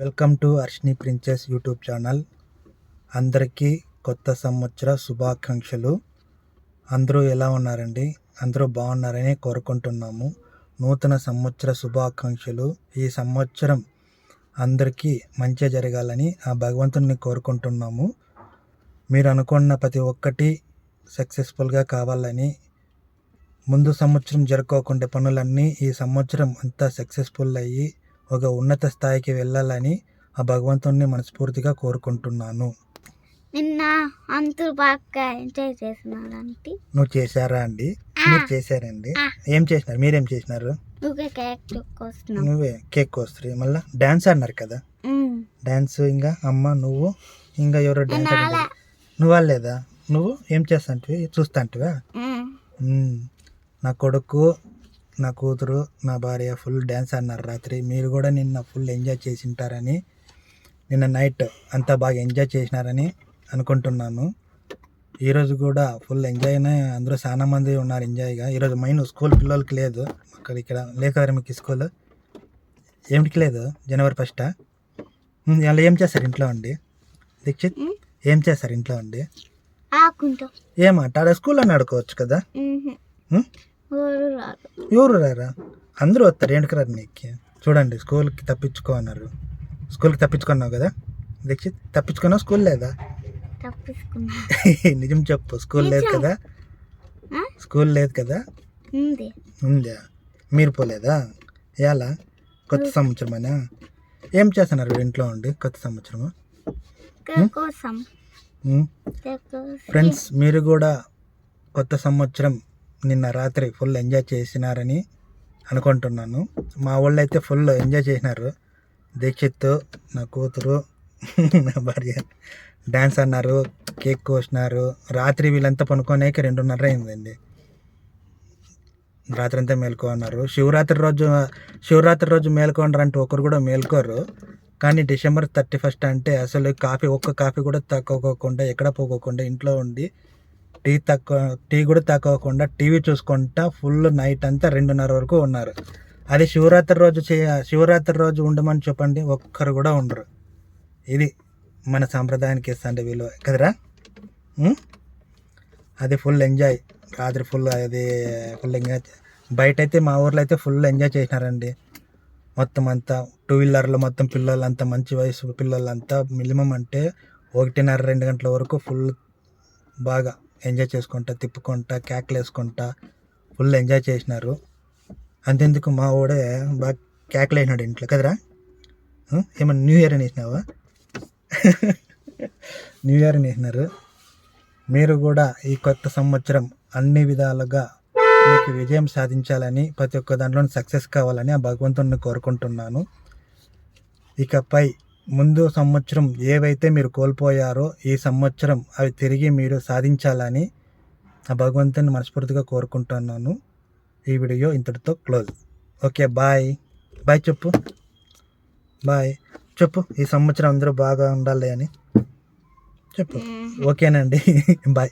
Welcome to Arshini princess YouTube channel. అందరికీ కొత్త సంవత్సర శుభాకాంక్షలు. అందరూ ఎలా ఉన్నారండి? అందరూ బాగున్నారని కోరుకుంటున్నాము. నూతన సంవత్సర శుభాకాంక్షలు. ఈ సంవత్సరం అందరికీ మంచి జరగాలని ఆ భగవంతుని కోరుకుంటున్నాము. మీరు అనుకున్న ప్రతి ఒక్కటి సక్సెస్ఫుల్గా కావాలని ముందు సంవత్సరం జరుపుకోకుండా పనులన్నీ ఈ సంవత్సరం అంతా సక్సెస్ఫుల్ అయ్యి ఒక ఉన్నత స్థాయికి వెళ్ళాలని ఆ భగవంతుణ్ణి మనస్ఫూర్తిగా కోరుకుంటున్నాను. నిన్న బాగా ఎంజాయ్ నువ్వు చేశారా అండి? మీరు చేశారండి? ఏం చేసినారు? మీరేం చేసినారు? నువ్వే కేక్ నువ్వే కేక్ కోస్తారు మళ్ళీ డాన్స్ అన్నారు కదా? డాన్స్ ఇంకా అమ్మ నువ్వు ఇంకా ఎవరో డాన్స్. నువ్వు వాళ్ళేదా నువ్వు ఏం చేస్తాంటివి చూస్తాంటివా. నా కొడుకు నా కూతురు నా భార్య ఫుల్ డ్యాన్స్ అన్నారు రాత్రి. మీరు కూడా నిన్న ఫుల్ ఎంజాయ్ చేసి ఉంటారని నిన్న నైట్ అంతా బాగా ఎంజాయ్ చేసినారని అనుకుంటున్నాను. ఈరోజు కూడా ఫుల్ ఎంజాయ్ అందరూ చాలా మంది ఉన్నారు ఎంజాయ్గా ఈరోజు మైన్ స్కూల్ పిల్లలకి లేదు. అక్కడ ఇక్కడ కదా మీకు స్కూల్ ఏమిటికి లేదు? జనవరి ఫస్టా వాళ్ళు ఏం చేస్తారు ఇంట్లో ఉండి? దీక్షిత్. ఏం చేస్తారు ఇంట్లో ఉండి? ఆకుంటాం ఏమాట ఆడ స్కూల్ అని ఆడుకోవచ్చు కదా? ఎవరు రారా. అందరూ వస్తారు ఏంటికి రారు నీకు? చూడండి స్కూల్కి తప్పించుకో అన్నారు స్కూల్కి తప్పించుకున్నావు కదా? దీక్షిత్ తప్పించుకున్నావు స్కూల్ లేదా? నిజం చెప్పు స్కూల్ లేదు కదా? స్కూల్ లేదు కదా? ఉంది. మీరు పోలేదా? ఎలా కొత్త సంవత్సరమేనా? ఏం చేస్తున్నారు ఇంట్లో ఉండి కొత్త సంవత్సరము. ఫ్రెండ్స్ మీరు కూడా కొత్త సంవత్సరం నిన్న రాత్రి ఫుల్ ఎంజాయ్ చేసినారని అనుకుంటున్నాను. మా వాళ్ళు అయితే ఫుల్ ఎంజాయ్ చేసినారు. దీక్షిత్ నా కూతురు నా భార్య డ్యాన్స్ అన్నారు కేక్ కోసినారు. రాత్రి వీళ్ళంతా పనుకోనేకి రెండున్నర అయిందండి. రాత్రి అంతా మేల్కో అన్నారు శివరాత్రి రోజు శివరాత్రి రోజు మేల్కొనరు అంటే ఒకరు కూడా మేల్కోరు. కానీ డిసెంబర్ థర్టీ ఫస్ట్ అంటే అసలు కాఫీ ఒక్క కాఫీ కూడా తక్కువకోకుండా ఎక్కడ పోకోకుండా ఇంట్లో ఉండి టీ తక్కువ టీ కూడా తక్కువకుండా టీవీ చూసుకుంటా ఫుల్ నైట్ అంతా రెండున్నర వరకు ఉన్నారు. అది శివరాత్రి రోజు చే శివరాత్రి రోజు ఉండమని చెప్పండి ఒక్కరు కూడా ఉండరు. ఇది మన సాంప్రదాయానికి ఇస్తాండి విలువ కదరా? అది ఫుల్ ఎంజాయ్. రాత్రి ఫుల్ అది ఫుల్ ఎంజాయ్ బయట అయితే మా ఊర్లో అయితే ఫుల్ ఎంజాయ్ చేసినారండి. మొత్తం అంతా టూ వీలర్లో మొత్తం పిల్లలంతా మంచి వయసు పిల్లలంతా మినిమం అంటే ఒకటిన్నర రెండు గంటల వరకు ఫుల్ బాగా ఎంజాయ్ చేసుకుంటా తిప్పుకుంటా కేకలేసుకుంటా ఫుల్ ఎంజాయ్ చేసినారు. అంతెందుకు మా వాడే బాగా కేకలేసినాడు ఇంట్లో. కదరా? ఏమన్నా న్యూ ఇయర్ అనేసినావా వేసినావా? న్యూ ఇయర్ అనేసినారు వేసినారు. మీరు కూడా ఈ కొత్త సంవత్సరం అన్ని విధాలుగా మీకు విజయం సాధించాలని ప్రతి ఒక్క దాంట్లో సక్సెస్ కావాలని ఆ భగవంతుడిని కోరుకుంటున్నాను. ఇకపై ముందు సంవత్సరం ఏవైతే మీరు కోల్పోయారో ఈ సంవత్సరం అవి తిరిగి మీరు సాధించాలని ఆ భగవంతుని మనస్ఫూర్తిగా కోరుకుంటున్నాను. ఈ వీడియో ఇంతటితో క్లోజ్. Okay bye. బాయ్ చెప్పు. బాయ్. చెప్పు ఈ సంవత్సరం అందరూ బాగా ఉండాలి అని. చెప్పు. ఓకేనండి. బాయ్.